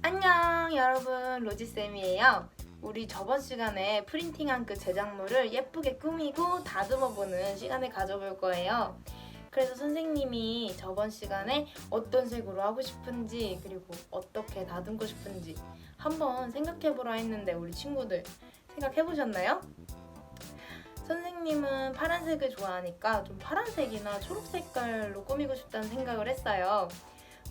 안녕 여러분 로지쌤이에요 우리 저번 시간에 프린팅한 그 제작물을 예쁘게 꾸미고 다듬어보는 시간을 가져볼 거예요 그래서 선생님이 저번 시간에 어떤 색으로 하고 싶은지 그리고 어떻게 다듬고 싶은지 한번 생각해보라 했는데 우리 친구들 생각해보셨나요? 선생님은 파란색을 좋아하니까 좀 파란색이나 초록 색깔로 꾸미고 싶다는 생각을 했어요.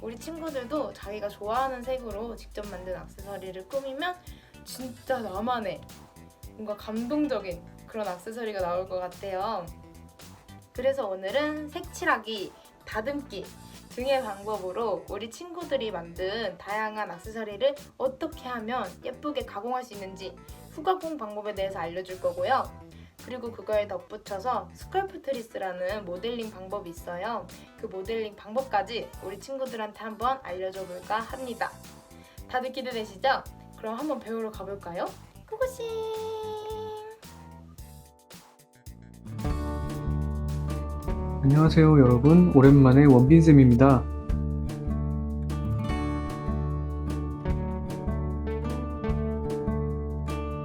우리 친구들도 자기가 좋아하는 색으로 직접 만든 액세서리를 꾸미면 진짜 나만의 뭔가 감동적인 그런 액세서리가 나올 것 같아요. 그래서 오늘은 색칠하기, 다듬기 등의 방법으로 우리 친구들이 만든 다양한 액세서리를 어떻게 하면 예쁘게 가공할 수 있는지 후가공 방법에 대해서 알려줄 거고요. 그리고 그거에 덧붙여서 스컬프 트리스라는 모델링 방법이 있어요. 그 모델링 방법까지 우리 친구들한테 한번 알려줘 볼까 합니다. 다들 기대되시죠? 그럼 한번 배우러 가볼까요? 고고싱! 안녕하세요 여러분 오랜만에 원빈쌤입니다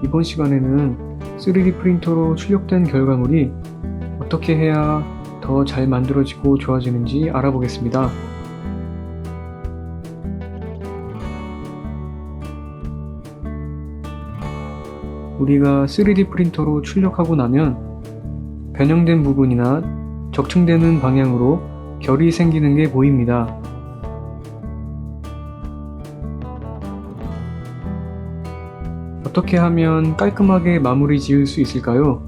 이번 시간에는 3D 프린터로 출력된 결과물이 어떻게 해야 더 잘 만들어지고 좋아지는지 알아보겠습니다 우리가 3D 프린터로 출력하고 나면 변형된 부분이나 적층되는 방향으로 결이 생기는 게 보입니다. 어떻게 하면 깔끔하게 마무리 지을 수 있을까요?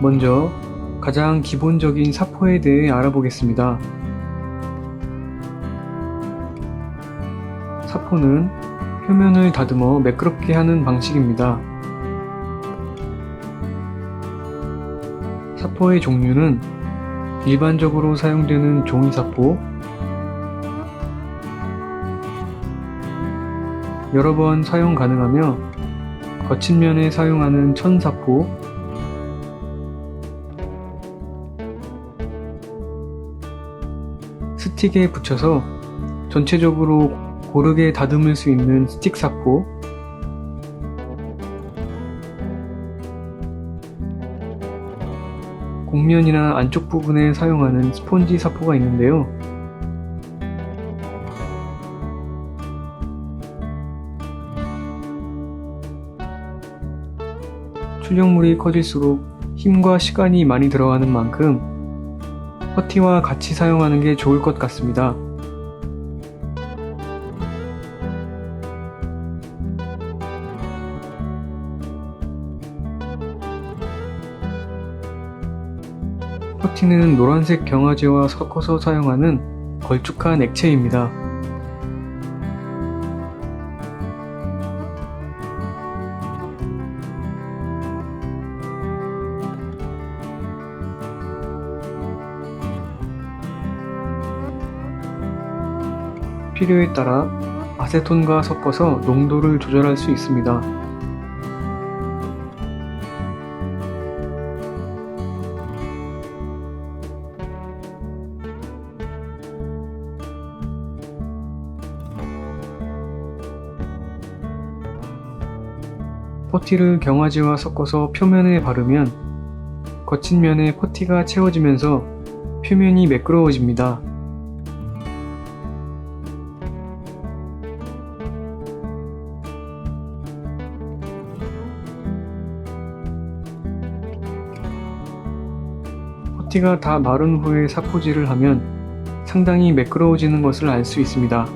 먼저 가장 기본적인 사포에 대해 알아보겠습니다. 사포는 표면을 다듬어 매끄럽게 하는 방식입니다. 사포의 종류는 일반적으로 사용되는 종이사포, 여러 번 사용 가능하며 거친 면에 사용하는 천사포, 스틱에 붙여서 전체적으로 고르게 다듬을 수 있는 스틱 사포, 곡면이나 안쪽 부분에 사용하는 스폰지 사포가 있는데요. 출력물이 커질수록 힘과 시간이 많이 들어가는 만큼 퍼티와 같이 사용하는 게 좋을 것 같습니다. 퍼티는 노란색 경화제와 섞어서 사용하는 걸쭉한 액체입니다. 필요에 따라 아세톤과 섞어서 농도를 조절할 수 있습니다. 퍼티를 경화제와 섞어서 표면에 바르면 거친 면에 퍼티가 채워지면서 표면이 매끄러워집니다. 퍼티가 다 마른 후에 사포질을 하면 상당히 매끄러워지는 것을 알 수 있습니다.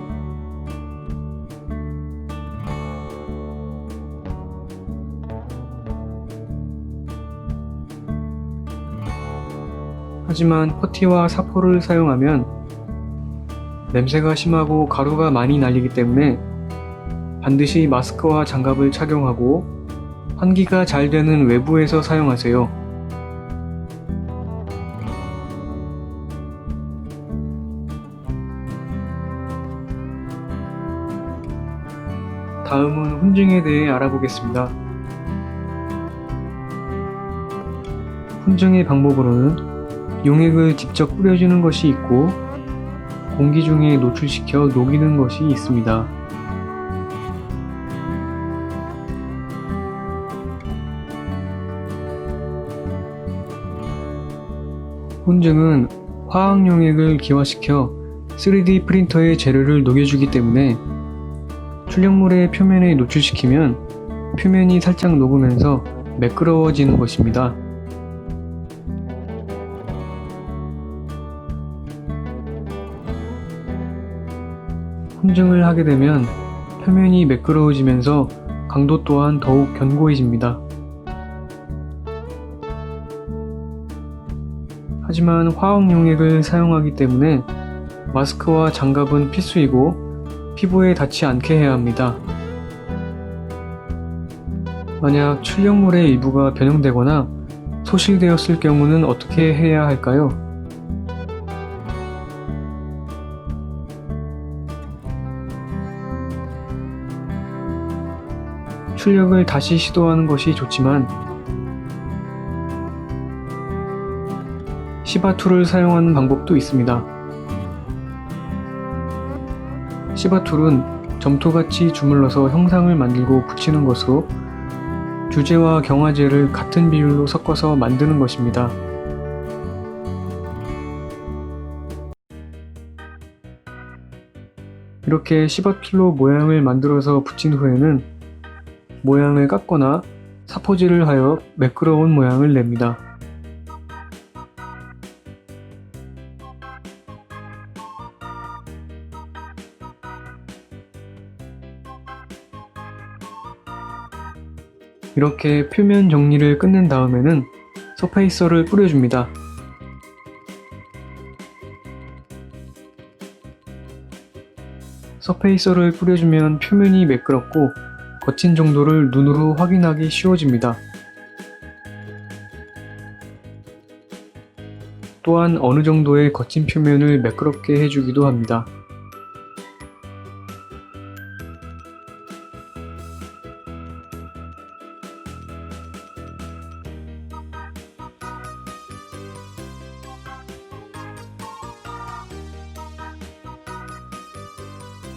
하지만 퍼티와 사포를 사용하면 냄새가 심하고 가루가 많이 날리기 때문에 반드시 마스크와 장갑을 착용하고 환기가 잘 되는 외부에서 사용하세요. 다음은 훈증에 대해 알아보겠습니다. 훈증의 방법으로는 용액을 직접 뿌려주는 것이 있고 공기 중에 노출시켜 녹이는 것이 있습니다. 혼증은 화학 용액을 기화시켜 3D 프린터의 재료를 녹여주기 때문에 출력물의 표면에 노출시키면 표면이 살짝 녹으면서 매끄러워지는 것입니다. 혼증을 하게 되면 표면이 매끄러워지면서 강도 또한 더욱 견고해집니다. 하지만 화학 용액을 사용하기 때문에 마스크와 장갑은 필수이고 피부에 닿지 않게 해야 합니다. 만약 출력물의 일부가 변형되거나 소실되었을 경우는 어떻게 해야 할까요? 출력을 다시 시도하는 것이 좋지만 시바툴을 사용하는 방법도 있습니다. 시바툴은 점토같이 주물러서 형상을 만들고 붙이는 것으로 주제와 경화제를 같은 비율로 섞어서 만드는 것입니다. 이렇게 시바툴로 모양을 만들어서 붙인 후에는 모양을 깎거나 사포질을 하여 매끄러운 모양을 냅니다. 이렇게 표면 정리를 끝낸 다음에는 서페이서를 뿌려줍니다. 서페이서를 뿌려주면 표면이 매끄럽고 거친 정도를 눈으로 확인하기 쉬워집니다. 또한 어느 정도의 거친 표면을 매끄럽게 해주기도 합니다.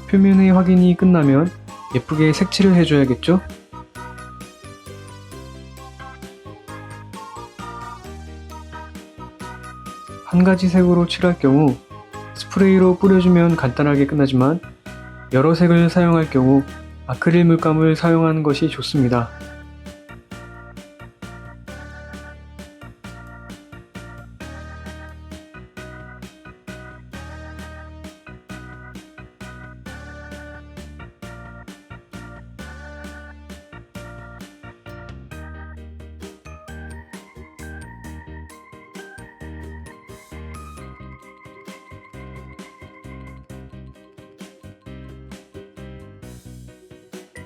표면의 확인이 끝나면 예쁘게 색칠을 해줘야겠죠? 한 가지 색으로 칠할 경우 스프레이로 뿌려주면 간단하게 끝나지만 여러 색을 사용할 경우 아크릴 물감을 사용하는 것이 좋습니다.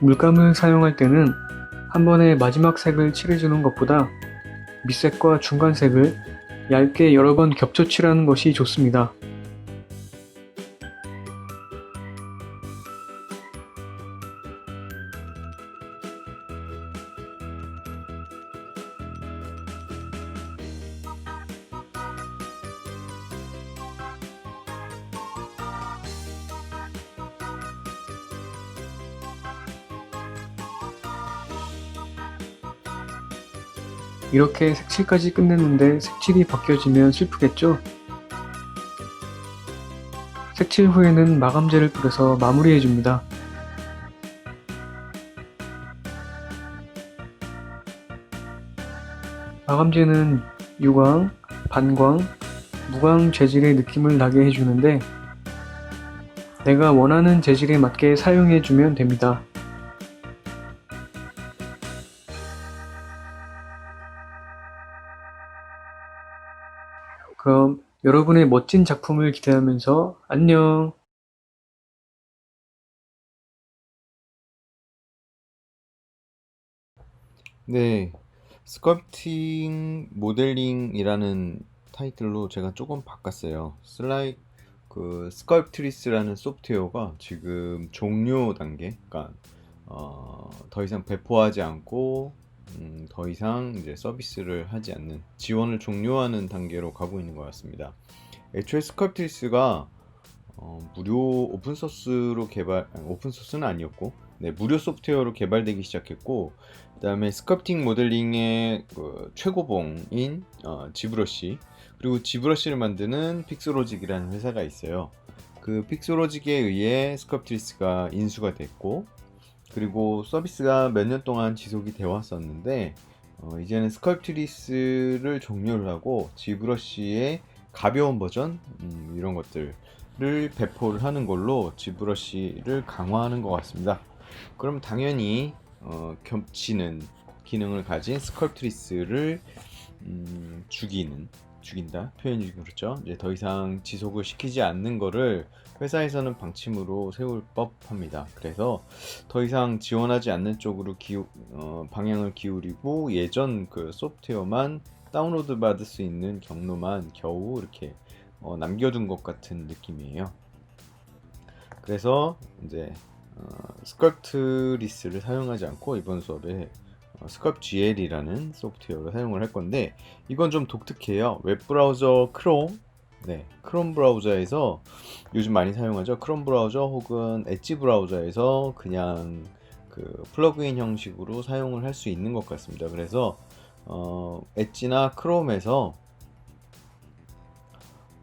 물감을 사용할 때는 한 번에 마지막 색을 칠해주는 것보다 밑색과 중간색을 얇게 여러 번 겹쳐 칠하는 것이 좋습니다. 이렇게 색칠까지 끝냈는데 색칠이 벗겨지면 슬프겠죠? 색칠 후에는 마감제를 뿌려서 마무리해줍니다. 마감제는 유광, 반광, 무광 재질의 느낌을 나게 해주는데 내가 원하는 재질에 맞게 사용해주면 됩니다. 그럼 여러분의 멋진 작품을 기대하면서 안녕! 네, 스컬프팅 모델링이라는 타이틀로 제가 조금 바꿨어요. 슬라이 그 스컬프트리스라는 소프트웨어가 지금 종료 단계, 그러니까 어, 더 이상 배포하지 않고 음, 더 이상 이제 서비스를 하지 않는 지원을 종료하는 단계로 가고 있는 것 같습니다. 애초에 스컬프트리스가 어, 무료 오픈 소스로 개발 오픈 소스는 아니었고 네, 무료 소프트웨어로 개발되기 시작했고 그다음에 스컬프팅 모델링의 그 최고봉인 어, 지브러시 그리고 지브러시를 만드는 픽스로직이라는 회사가 있어요. 그 픽스로직에 의해 스컬프트리스가 인수가 됐고 그리고 서비스가 몇 년 동안 지속이 되어 왔었는데 어, 이제는 스컬프트리스를 종료를 하고 지브러시의 가벼운 버전 음, 이런 것들을 배포를 하는 걸로 지브러시를 강화하는 것 같습니다. 그럼 당연히 어, 겹치는 기능을 가진 스컬프트리스를 음, 죽이는 죽인다 표현이 그렇죠. 이제 더 이상 지속을 시키지 않는 거를 회사에서는 방침으로 세울 법합니다. 그래서 더 이상 지원하지 않는 쪽으로 기우, 어, 방향을 기울이고 예전 그 소프트웨어만 다운로드 받을 수 있는 경로만 겨우 이렇게 어, 남겨둔 것 같은 느낌이에요. 그래서 이제 어, 스컬프트리스를 사용하지 않고 이번 수업에 어, 스컬프GL이라는 소프트웨어를 사용을 할 건데 이건 좀 독특해요. 웹 브라우저 크롬 네, 크롬 브라우저에서 요즘 많이 사용하죠. 크롬 브라우저 혹은 엣지 브라우저에서 그냥 그 플러그인 형식으로 사용을 할 수 있는 것 같습니다. 그래서 어, 엣지나 크롬에서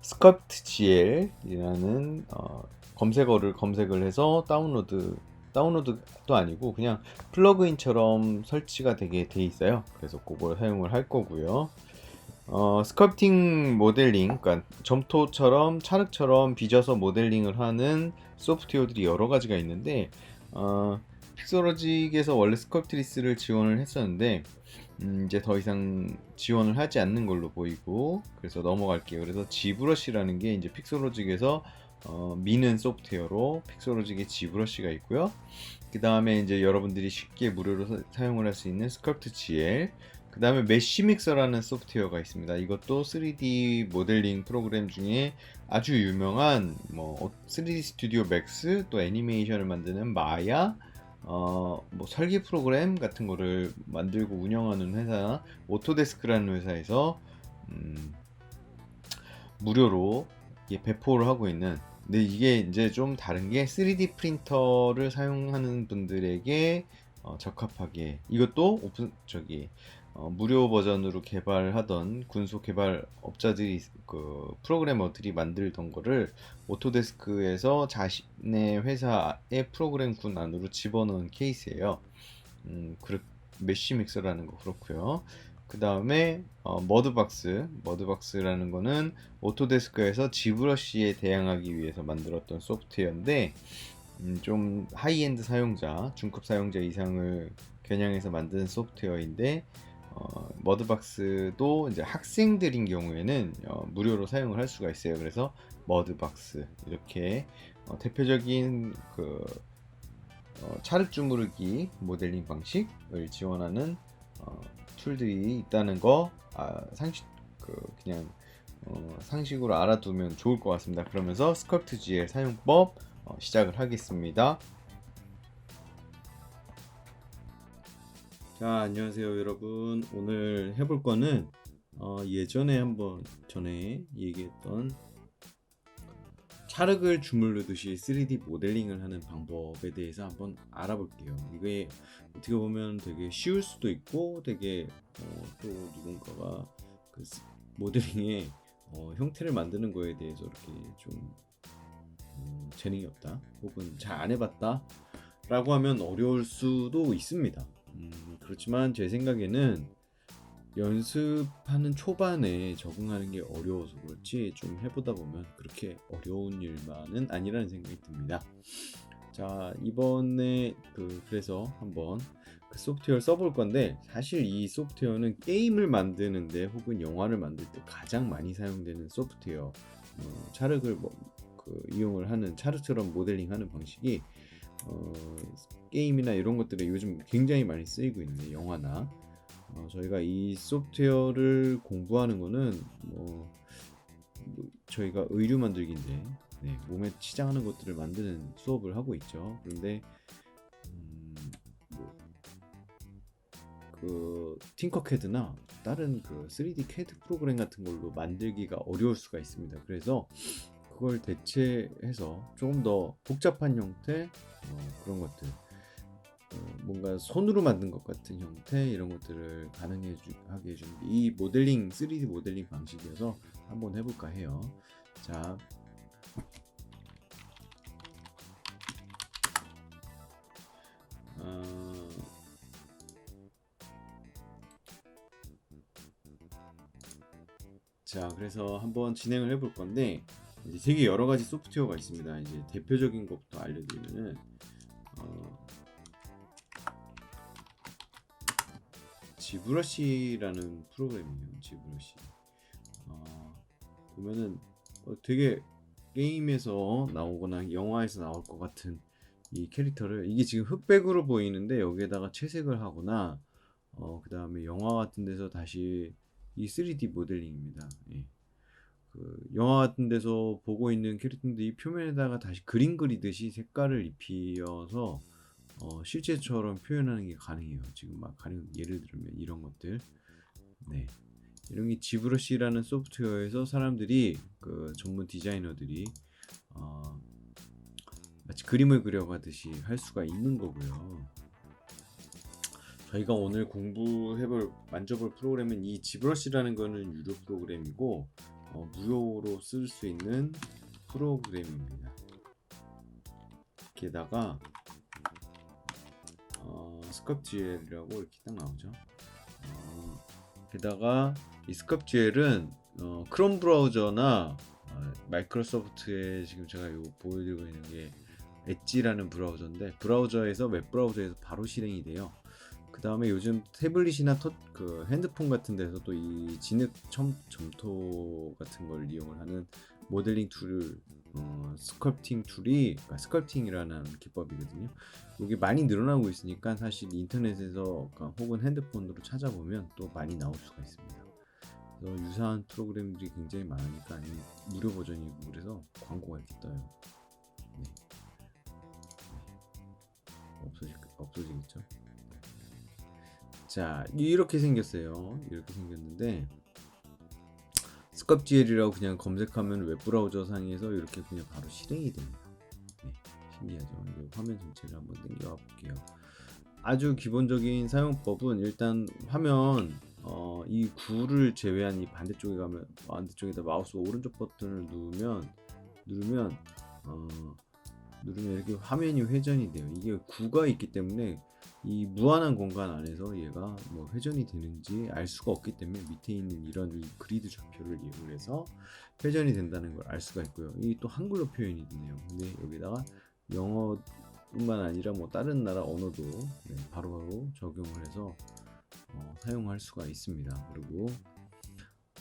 sculptgl이라는 어, 검색어를 검색을 해서 다운로드 다운로드도 아니고 그냥 플러그인처럼 설치가 되게 돼 있어요. 그래서 그걸 사용을 할 거고요. 어, 스컬프팅 모델링, 그러니까 점토처럼 찰흙처럼 빚어서 모델링을 하는 소프트웨어들이 여러 가지가 있는데 어, 픽서로직에서 원래 스컬프트리스를 지원을 했었는데 음, 이제 더 이상 지원을 하지 않는 걸로 보이고 그래서 넘어갈게요. 그래서 지브러시라는 게 이제 픽서로직에서 어, 미는 소프트웨어로 픽서로직의 지브러시가 있고요. 그 다음에 이제 여러분들이 쉽게 무료로 사- 사용을 할 수 있는 스컬프트 GL 그 다음에 메쉬 믹서라는 소프트웨어가 있습니다. 이것도 3D 모델링 프로그램 중에 아주 유명한 뭐 3D 스튜디오 맥스 또 애니메이션을 만드는 마야 어, 뭐 설계 프로그램 같은 거를 만들고 운영하는 회사 오토데스크라는 회사에서 음, 무료로 배포를 하고 있는 근데 이게 이제 좀 다른 게 3D 프린터를 사용하는 분들에게 어, 적합하게 이것도 오픈 저기 어, 무료 버전으로 개발하던 군소 개발 업자들이 그 프로그래머들이 만들던 거를 오토데스크에서 자신의 회사의 프로그램 군 안으로 집어넣은 케이스예요. 음, 그 메쉬 믹서라는 거 그렇고요. 그 다음에 어, 머드박스, 머드박스라는 거는 오토데스크에서 지브러시에 대항하기 위해서 만들었던 소프트웨어인데 음, 좀 하이엔드 사용자, 중급 사용자 이상을 겨냥해서 만든 소프트웨어인데 어, 머드박스도 이제 학생들인 경우에는 어, 무료로 사용을 할 수가 있어요. 그래서 머드박스 이렇게 어, 대표적인 그 어, 차륵 주무르기 모델링 방식을 지원하는 어, 툴들이 있다는 거 아, 상식 그 그냥 어, 상식으로 알아두면 좋을 것 같습니다. 그러면서 스컬프트 GL 사용법 어, 시작을 하겠습니다. 자, 안녕하세요, 여러분. 오늘 해볼 거는 어, 예전에 한번 전에 얘기했던 찰흙을 주물르듯이 3D 모델링을 하는 방법에 대해서 한번 알아볼게요. 이게 어떻게 보면 되게 쉬울 수도 있고 되게 어, 또 누군가가 그 스- 모델링의 어, 형태를 만드는 거에 대해서 이렇게 좀 음, 재능이 없다 혹은 잘 안 해봤다 라고 하면 어려울 수도 있습니다. 음, 그렇지만 제 생각에는 연습하는 초반에 적응하는 게 어려워서 그렇지 좀 해보다 보면 그렇게 어려운 일만은 아니라는 생각이 듭니다. 자 이번에 그 그래서 한번 그 소프트웨어를 써볼 건데 사실 이 소프트웨어는 게임을 만드는데 혹은 영화를 만들 때 가장 많이 사용되는 소프트웨어 어, 찰흙을 뭐, 그 이용을 하는 찰흙처럼 모델링하는 방식이 어, 게임이나 이런 것들에 요즘 굉장히 많이 쓰이고 있는 영화나 어, 저희가 이 소프트웨어를 공부하는 거는 뭐, 뭐 저희가 의류 만들기인데 네, 몸에 치장하는 것들을 만드는 수업을 하고 있죠. 그런데 음, 뭐, 그 팅커캐드나 다른 그 3D CAD 프로그램 같은 걸로 만들기가 어려울 수가 있습니다. 그래서 그걸 대체해서 조금 더 복잡한 형태 어, 그런 것들 어, 뭔가 손으로 만든 것 같은 형태 이런 것들을 가능해 주, 하게 해주는 게이 모델링 3D 모델링 방식이어서 한번 해볼까 해요. 자. 어, 자, 그래서 한번 진행을 해볼 건데 이제 되게 여러 가지 소프트웨어가 있습니다. 이제 대표적인 것부터 알려드리면은 어, 지브러시라는 프로그램이에요. 지브러시. 어, 보면은 어, 되게 게임에서 나오거나 영화에서 나올 것 같은 이 캐릭터를 이게 지금 흑백으로 보이는데 여기에다가 채색을 하거나 어, 그 다음에 영화 같은 데서 다시 이 3D 모델링입니다. 예. 그 영화 같은 데서 보고 있는 캐릭터인데 이 표면에다가 다시 그림 그리듯이 색깔을 입히어서 어, 실제처럼 표현하는 게 가능해요. 지금 막 가령 예를 들면 이런 것들, 네, 이런 게 지브러시라는 소프트웨어에서 사람들이 그 전문 디자이너들이 어, 마치 그림을 그려가듯이 할 수가 있는 거고요. 저희가 오늘 공부해볼 만져볼 프로그램은 이 지브러시라는 거는 유료 프로그램이고 어, 무료로 쓸 수 있는 프로그램입니다. 게다가 어, 스컵GL이라고 이렇게 딱 나오죠. 어, 게다가 이 스컵GL은 어, 크롬 브라우저나 어, 마이크로소프트에 지금 제가 이거 보여드리고 있는 게 엣지라는 브라우저인데 브라우저에서 웹 브라우저에서 바로 실행이 돼요. 그 다음에 요즘 태블릿이나 터, 그 핸드폰 같은 데서 또이 진흙 첨, 점토 같은 걸 이용을 하는 모델링 툴, 어, 스컬프팅 툴이 그러니까 스컬프팅이라는 기법이거든요. 이게 많이 늘어나고 있으니까 사실 인터넷에서 그러니까 혹은 핸드폰으로 찾아보면 또 많이 나올 수가 있습니다. 그래서 유사한 프로그램들이 굉장히 많으니까 이 무료 버전이고 그래서 광고가 이렇게 떠요. 네. 네. 없어지, 없어지겠죠? 자 이렇게 생겼어요 이렇게 생겼는데 스컵GL이라고 그냥 검색하면 웹 브라우저 상에서 이렇게 그냥 바로 실행이 됩니다. 네, 신기하죠. 화면 전체를 한번 당겨와 볼게요. 아주 기본적인 사용법은 일단 화면 어, 이 구를 제외한 이 반대쪽에 가면 반대쪽에다 마우스 오른쪽 버튼을 누르면 누르면 어, 누르면 이렇게 화면이 회전이 돼요. 이게 구가 있기 때문에 이 무한한 공간 안에서 얘가 뭐 회전이 되는지 알 수가 없기 때문에 밑에 있는 이런 이 그리드 좌표를 이용해서 회전이 된다는 걸 알 수가 있고요. 이또 한글로 표현이 되네요. 근데 여기다가 영어뿐만 아니라 뭐 다른 나라 언어도 네, 바로바로 적용을 해서 어, 사용할 수가 있습니다. 그리고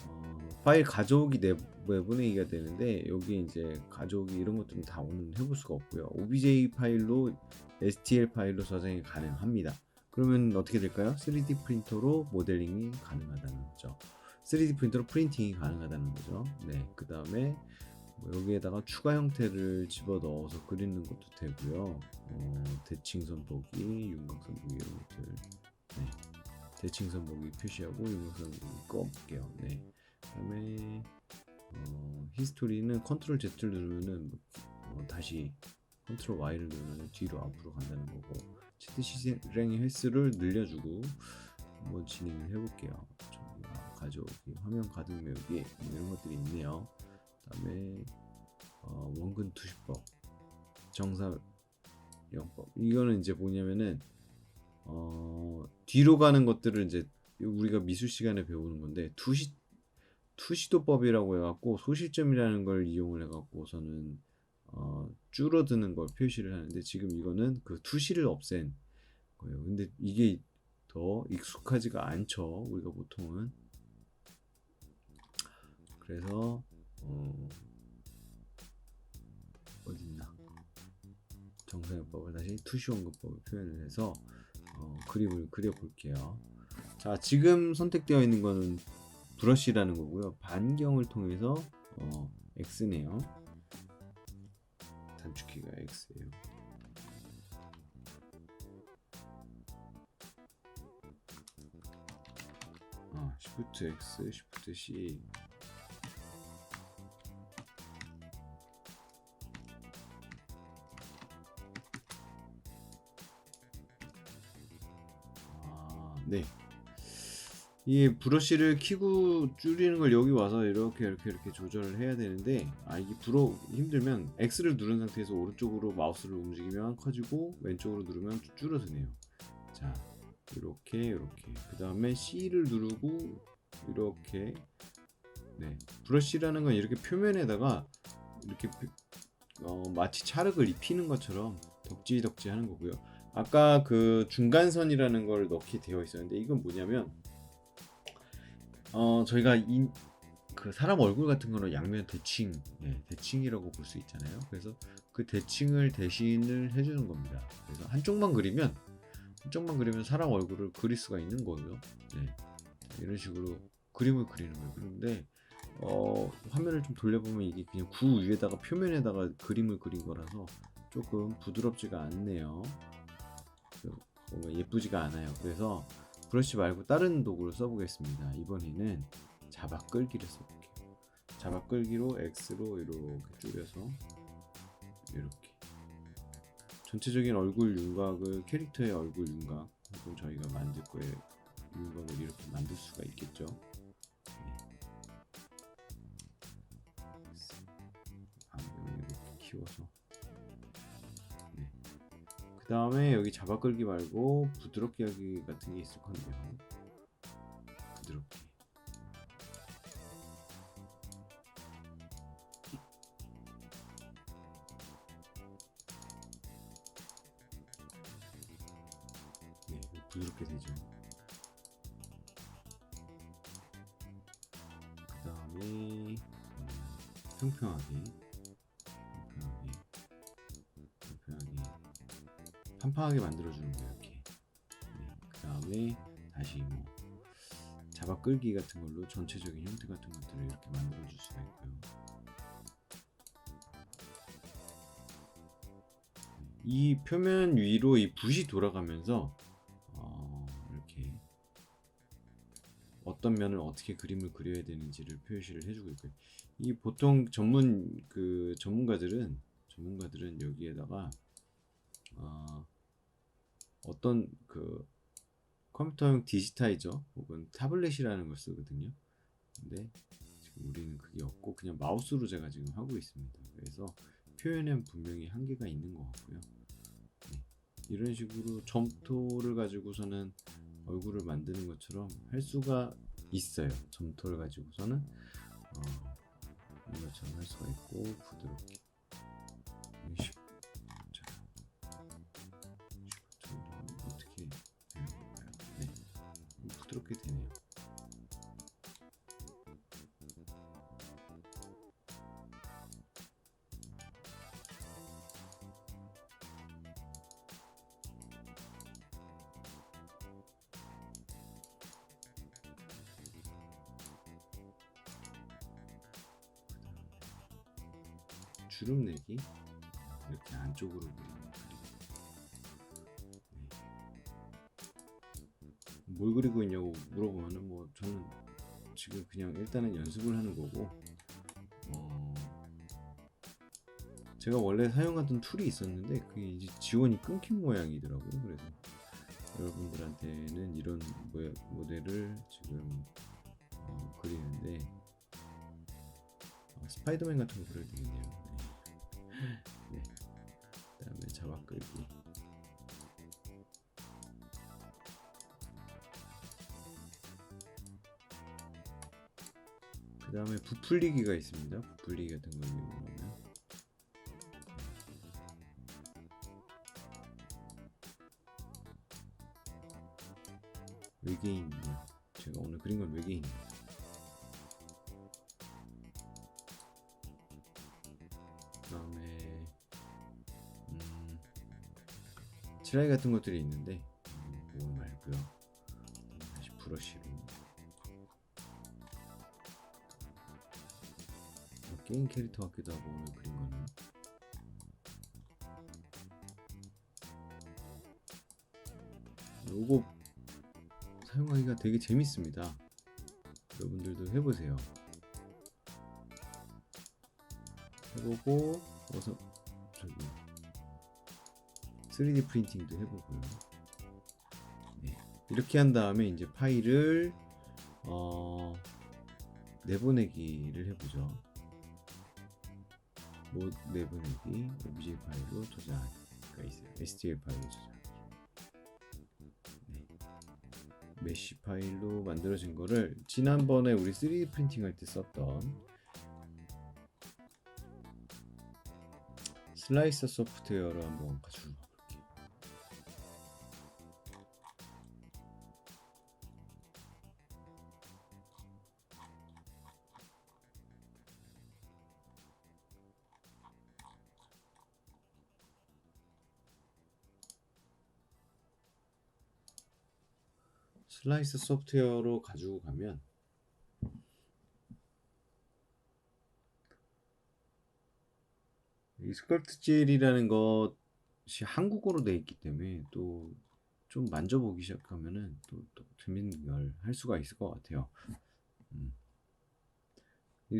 어, 파일 가져오기 내, 내보내기가 되는데 여기 이제 가져오기 이런 것들은 다 오늘 해볼 수가 없고요. OBJ 파일로 STL 파일로 저장이 가능합니다. 그러면 어떻게 될까요? 3D 프린터로 모델링이 가능하다는 거죠. 3D 프린터로 프린팅이 가능하다는 거죠. 네, 그 다음에 뭐 여기에다가 추가 형태를 집어 넣어서 그리는 것도 되고요. 어, 대칭선 보기, 윤곽선 보기 이런 것들. 네. 대칭선 보기 표시하고 윤곽선 보기 꺼볼게요. 네. 그다음에 어, 히스토리는 컨트롤 Z를 누르면은 어, 다시 컨트롤 Y를 누르면 뒤로 앞으로 간다는 거고 채트 실행의 횟수를 늘려주고 한번 진행을 해볼게요. 저기가 가져오기, 화면 가득 메우기 이런 것들이 있네요. 그다음에 어, 원근 투시법, 정사 영법 이거는 이제 뭐냐면은 어, 뒤로 가는 것들을 이제 우리가 미술 시간에 배우는 건데 투시 투시도법이라고 해갖고 소실점이라는 걸 이용을 해갖고서는 어, 줄어드는 걸 표시를 하는데 지금 이거는 그 투시를 없앤 거예요. 근데 이게 더 익숙하지가 않죠. 우리가 보통은 그래서 어, 어딨나 정사용법을 다시 투시 원근법을 표현을 해서 어, 그림을 그려볼게요. 자 지금 선택되어 있는 거는 브러쉬라는 거고요. 반경을 통해서 어, X네요. 단축키가 X예요. 아, Shift X, Shift C. 이 브러쉬를 키고 줄이는 걸 여기 와서 이렇게 이렇게 이렇게 조절을 해야 되는데 아 이게 불어 힘들면 X를 누른 상태에서 오른쪽으로 마우스를 움직이면 커지고 왼쪽으로 누르면 줄- 줄어드네요. 자 이렇게 이렇게 그 다음에 C를 누르고 이렇게 네 브러쉬라는 건 이렇게 표면에다가 이렇게 표- 어, 마치 찰흙을 입히는 것처럼 덕지덕지 하는 거고요. 아까 그 중간선이라는 걸 넣게 되어 있었는데 이건 뭐냐면 어 저희가 이, 그 사람 얼굴 같은 거는 양면 대칭, 예, 대칭이라고 볼 수 있잖아요. 그래서 그 대칭을 대신을 해주는 겁니다. 그래서 한쪽만 그리면 한쪽만 그리면 사람 얼굴을 그릴 수가 있는 거고요. 네, 이런 식으로 그림을 그리는 거예요. 그런데 어, 화면을 좀 돌려보면 이게 그냥 구 위에다가 표면에다가 그림을 그린 거라서 조금 부드럽지가 않네요. 그, 뭔가 예쁘지가 않아요. 그래서 브러쉬 말고 다른 도구를 써보겠습니다. 이번에는 자바 끌기를 써볼게요. 자바 끌기로 X로 이렇게 줄여서 이렇게 전체적인 얼굴 윤곽을 캐릭터의 얼굴 윤곽 혹은 저희가 만들 거에 윤곽을 이렇게 만들 수가 있겠죠. 안경을 이렇게 키워서 네. 그 다음에 여기 잡아 끌기 말고 부드럽게 하기 같은 게 있을 건데요. 부드럽게 판판하게 만들어주는 거예요 이렇게 네, 그 다음에 다시 뭐 잡아 끌기 같은 걸로 전체적인 형태 같은 것들을 이렇게 만들어줄 수가 있고요 이 표면 위로 이 붓이 돌아가면서 어, 어떤 면을 어떻게 그림을 그려야 되는지를 표시를 해주고 있고요. 이 보통 전문 그 전문가들은 전문가들은 여기에다가 어, 어떤 그 컴퓨터용 디지타이저 혹은 타블렛이라는 걸 쓰거든요. 근데 지금 우리는 그게 없고 그냥 마우스로 제가 지금 하고 있습니다. 그래서 표현엔 분명히 한계가 있는 것 같고요. 네. 이런 식으로 점토를 가지고서는 얼굴을 만드는 것처럼 할 수가 있어요. 점토를 가지고서는 어, 이것처럼 할 수가 있고 부드럽게 주름 내기 이렇게 안쪽으로 그리는 그림. 네. 뭘 그리고 있냐고 물어보면은 뭐 저는 지금 그냥 일단은 연습을 하는 거고 어 제가 원래 사용하던 툴이 있었는데 그게 이제 지원이 끊긴 모양이더라고요. 그래서 여러분들한테는 이런 모- 모델을 지금 어, 그리는데 어, 스파이더맨 같은 거 그려야 되겠네요. 네. 네. 그다음에 자막 끌기. 그 다음에 부풀리기가 있습니다. 부풀리기 같은 거 이용하면 외계인이요. 제가 오늘 그린 건 외계인이에요. 지라이 같은 것들이 있는데 음, 그거 말고요. 다시 브러쉬로 어, 게임 캐릭터 같기도 하고 오늘 그린 거는 요거 사용하기가 되게 재밌습니다. 여러분들도 해보세요. 해보고 어서 3D 프린팅도 해보고요. 네. 이렇게 한 다음에 이제 파일을 어, 내보내기를 해보죠. 뭐 내보내기 obj 파일로 저장가 있어요. stl 파일로 저장. 네. 메시 파일로 만들어진 거를 지난번에 우리 3D 프린팅 할 때 썼던 슬라이서 소프트웨어로 한번 가지고 슬라이스 소프트웨어로 가지고 가면 이 스컬프트 젤이라는 것이 한국어로 돼 있기 때문에 또 좀 만져보기 시작하면은 또, 또 재밌는 걸할 수가 있을 것 같아요. 음.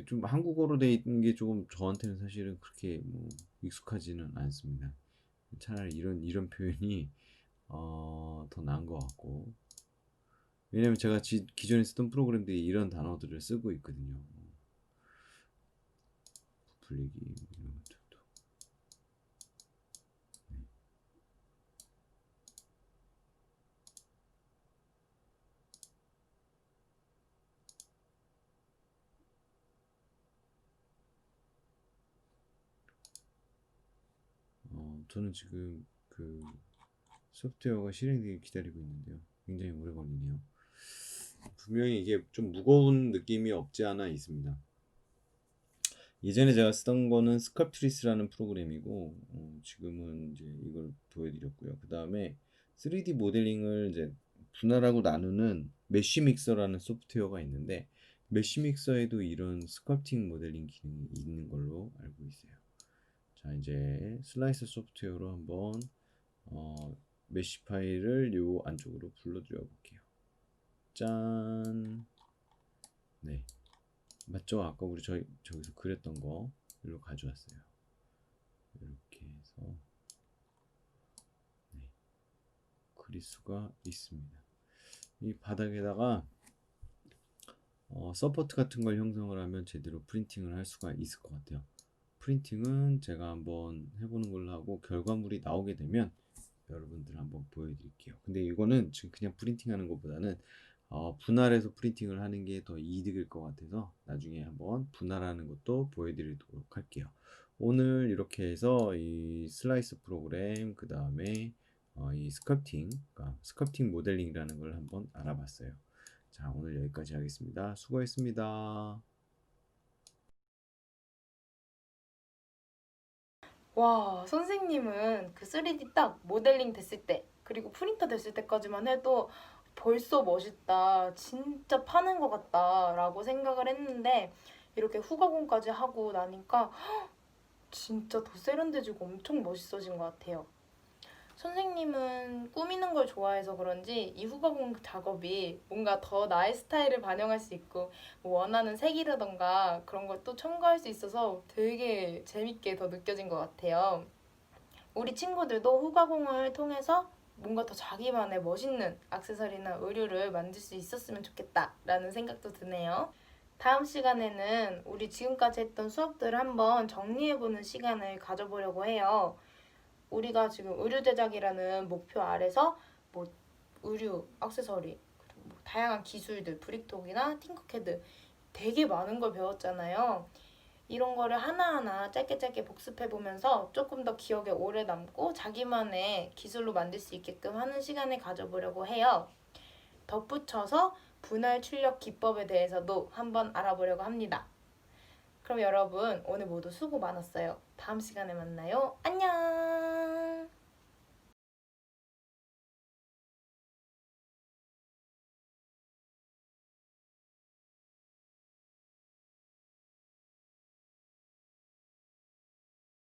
좀 한국어로 돼 있는 게 조금 저한테는 사실은 그렇게 뭐 익숙하지는 않습니다. 차라리 이런 이런 표현이 어, 더 나은 것 같고 왜냐면 제가 지, 기존에 쓰던 프로그램들이 이런 단어들을 쓰고 있거든요. 부풀리기 뭐 이런 것들도. 네. 어, 저는 지금 그 소프트웨어가 실행되기 기다리고 있는데요. 굉장히 오래 걸리네요. 분명히 이게 좀 무거운 느낌이 없지 않아 있습니다. 예전에 제가 쓰던 거는 스컬프트리스라는 프로그램이고 어, 지금은 이제 이걸 보여드렸고요. 그 다음에 3D 모델링을 이제 분할하고 나누는 메쉬 믹서라는 소프트웨어가 있는데 메쉬 믹서에도 이런 스컬프팅 모델링 기능이 있는 걸로 알고 있어요. 자 이제 슬라이서 소프트웨어로 한번 어, 메쉬 파일을 요 안쪽으로 불러들여 볼게요. 짠. 네. 맞죠? 아까 우리 저희 저기서 그렸던 거 일로 가져왔어요. 이렇게 해서 네. 그릴 수가 있습니다. 이 바닥에다가 어, 서포트 같은 걸 형성을 하면 제대로 프린팅을 할 수가 있을 것 같아요. 프린팅은 제가 한번 해보는 걸로 하고 결과물이 나오게 되면 여러분들 한번 보여드릴게요. 근데 이거는 지금 그냥 프린팅하는 것보다는 어, 분할해서 프린팅을 하는 게 더 이득일 것 같아서 나중에 한번 분할하는 것도 보여드리도록 할게요. 오늘 이렇게 해서 이 슬라이스 프로그램 그 다음에 어, 이 스컬프팅, 그러니까 스컬프팅 모델링이라는 걸 한번 알아봤어요. 자 오늘 여기까지 하겠습니다. 수고했습니다. 와, 선생님은 그 3D 딱 모델링 됐을 때, 그리고 프린터 됐을 때까지만 해도 벌써 멋있다. 진짜 파는 것 같다. 라고 생각을 했는데, 이렇게 후가공까지 하고 나니까, 헉, 진짜 더 세련돼지고 엄청 멋있어진 것 같아요. 선생님은 꾸미는 걸 좋아해서 그런지 이 후가공 작업이 뭔가 더 나의 스타일을 반영할 수 있고 뭐 원하는 색이라던가 그런 걸 또 첨가할 수 있어서 되게 재밌게 더 느껴진 것 같아요. 우리 친구들도 후가공을 통해서 뭔가 더 자기만의 멋있는 액세서리나 의류를 만들 수 있었으면 좋겠다라는 생각도 드네요. 다음 시간에는 우리 지금까지 했던 수업들을 한번 정리해보는 시간을 가져보려고 해요. 우리가 지금 의류 제작이라는 목표 아래서 뭐 의류, 액세서리, 그리고 뭐 다양한 기술들, 브릭톡이나 팅커캐드 되게 많은 걸 배웠잖아요. 이런 거를 하나하나 짧게 짧게 복습해 보면서 조금 더 기억에 오래 남고 자기만의 기술로 만들 수 있게끔 하는 시간을 가져보려고 해요. 덧붙여서 분할 출력 기법에 대해서도 한번 알아보려고 합니다. 그럼 여러분 오늘 모두 수고 많았어요. 다음 시간에 만나요. 안녕!